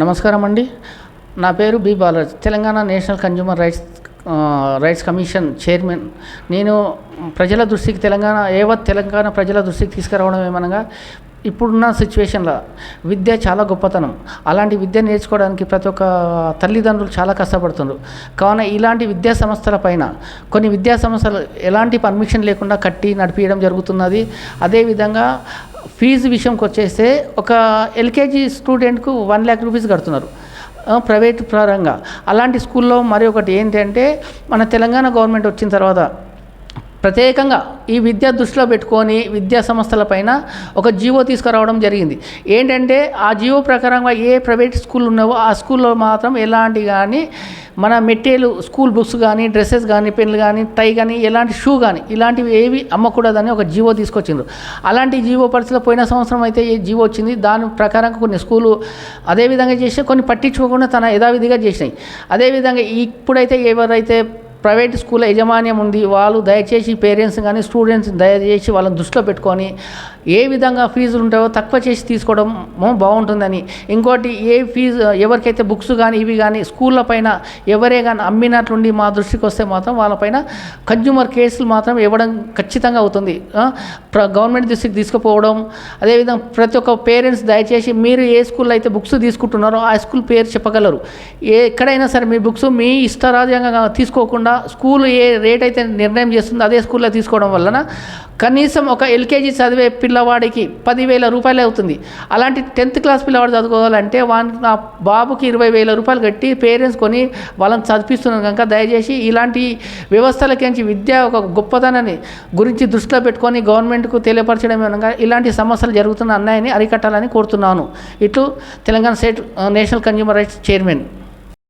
నమస్కారం అండి నా పేరు B Balraj. Telangana national consumer rights rights commission chairman. నేను ప్రజల దృష్టికి తెలంగాణ ఏవత్ తెలంగాణ ప్రజల దృష్టికి తీసుకురావడం ఏమనగా ఇప్పుడున్న సిచ్యువేషన్లో విద్య చాలా గొప్పతనం. అలాంటి విద్య నేర్చుకోవడానికి ప్రతి ఒక్క తల్లిదండ్రులు చాలా కష్టపడుతున్నారు కావున ఇలాంటి విద్యా సంస్థల పైన కొన్ని విద్యా సంస్థలు ఎలాంటి పర్మిషన్ లేకుండా కట్టి నడిపించడం జరుగుతున్నది. అదేవిధంగా ఫీజు విషయంకి వచ్చేస్తే ఒక ఎల్కేజీ స్టూడెంట్కు వన్ ల్యాక్ రూపీస్ కడుతున్నారు. ప్రైవేట్ పరంగా. అలాంటి స్కూల్లో మరి ఒకటి ఏంటంటే మన తెలంగాణ గవర్నమెంట్ వచ్చిన తర్వాత ప్రత్యేకంగా ఈ విద్య దృష్టిలో పెట్టుకొని విద్యా సంస్థలపైన ఒక జీవో తీసుకురావడం జరిగింది. ఏంటంటే ఆ జీవో ప్రకారంగా ఏ ప్రైవేట్ స్కూల్ ఉన్నావో ఆ స్కూల్లో మాత్రం ఎలాంటి కానీ మన మెటీరియల్ స్కూల్ బుక్స్ కానీ డ్రెస్సెస్ కానీ పెన్లు కానీ టై కానీ ఎలాంటి షూ కానీ ఇలాంటివి ఏవి అమ్మకూడదని ఒక జీవో తీసుకొచ్చిండ్రు. అలాంటి జీవో పరిస్థితిలో పోయిన సంవత్సరం అయితే ఏ జీవో వచ్చింది. దాని ప్రకారం కొన్ని స్కూలు అదేవిధంగా చేసి కొన్ని పట్టించుకోకుండా తన యథావిధిగా చేసినాయి. అదేవిధంగా ఇప్పుడైతే ఎవరైతే ప్రైవేట్ స్కూల్ యజమాన్యం ఉంది వాళ్ళు దయచేసి పేరెంట్స్ కానీ స్టూడెంట్స్ దయచేసి వాళ్ళని దృష్టిలో పెట్టుకొని ఏ విధంగా ఫీజులు ఉంటాయో తక్కువ చేసి తీసుకోవడం బాగుంటుందని. ఇంకోటి ఏ ఫీజు ఎవరికైతే బుక్స్ కానీ ఇవి కానీ స్కూళ్ళ పైన ఎవరే కానీ అమ్మినట్లుండి మా దృష్టికి వస్తే మాత్రం వాళ్ళపైన కన్జ్యూమర్ కేసులు మాత్రం ఇవ్వడం ఖచ్చితంగా అవుతుంది. ప్ర- గవర్నమెంట్ దృష్టికి తీసుకుపోవడం అదేవిధంగా ప్రతి ఒక్క పేరెంట్స్ దయచేసి మీరు ఏ స్కూల్లో అయితే బుక్స్ తీసుకుంటున్నారో ఆ స్కూల్ పేరు చెప్పగలరు. ఏ ఎక్కడైనా సరే మీ బుక్స్ మీ ఇష్టరాజ్యంగా తీసుకోకుండా స్కూల్ ఏ రేట్ అయితే నిర్ణయం చేస్తుందో అదే స్కూల్లో తీసుకోవడం వలన కనీసం ఒక ఎల్కేజీ చదివే పిల్లవాడికి పదివేల రూపాయలు అవుతుంది. అలాంటి టెన్త్ క్లాస్ పిల్లవాడు చదువుకోవాలంటే వాని నా బాబుకి ఇరవై వేల రూపాయలు కట్టి పేరెంట్స్ కొని వాళ్ళని చదివిస్తున్నాను కనుక దయచేసి ఇలాంటి వ్యవస్థలకించి విద్య ఒక గొప్పతనాన్ని గురించి దృష్టిలో పెట్టుకొని గవర్నమెంట్కు తెలియపరచడం అనగా ఇలాంటి సమస్యలు జరుగుతున్న అన్నాయని అరికట్టాలని కోరుతున్నాను. ఇట్లు Telangana state national consumer rights chairman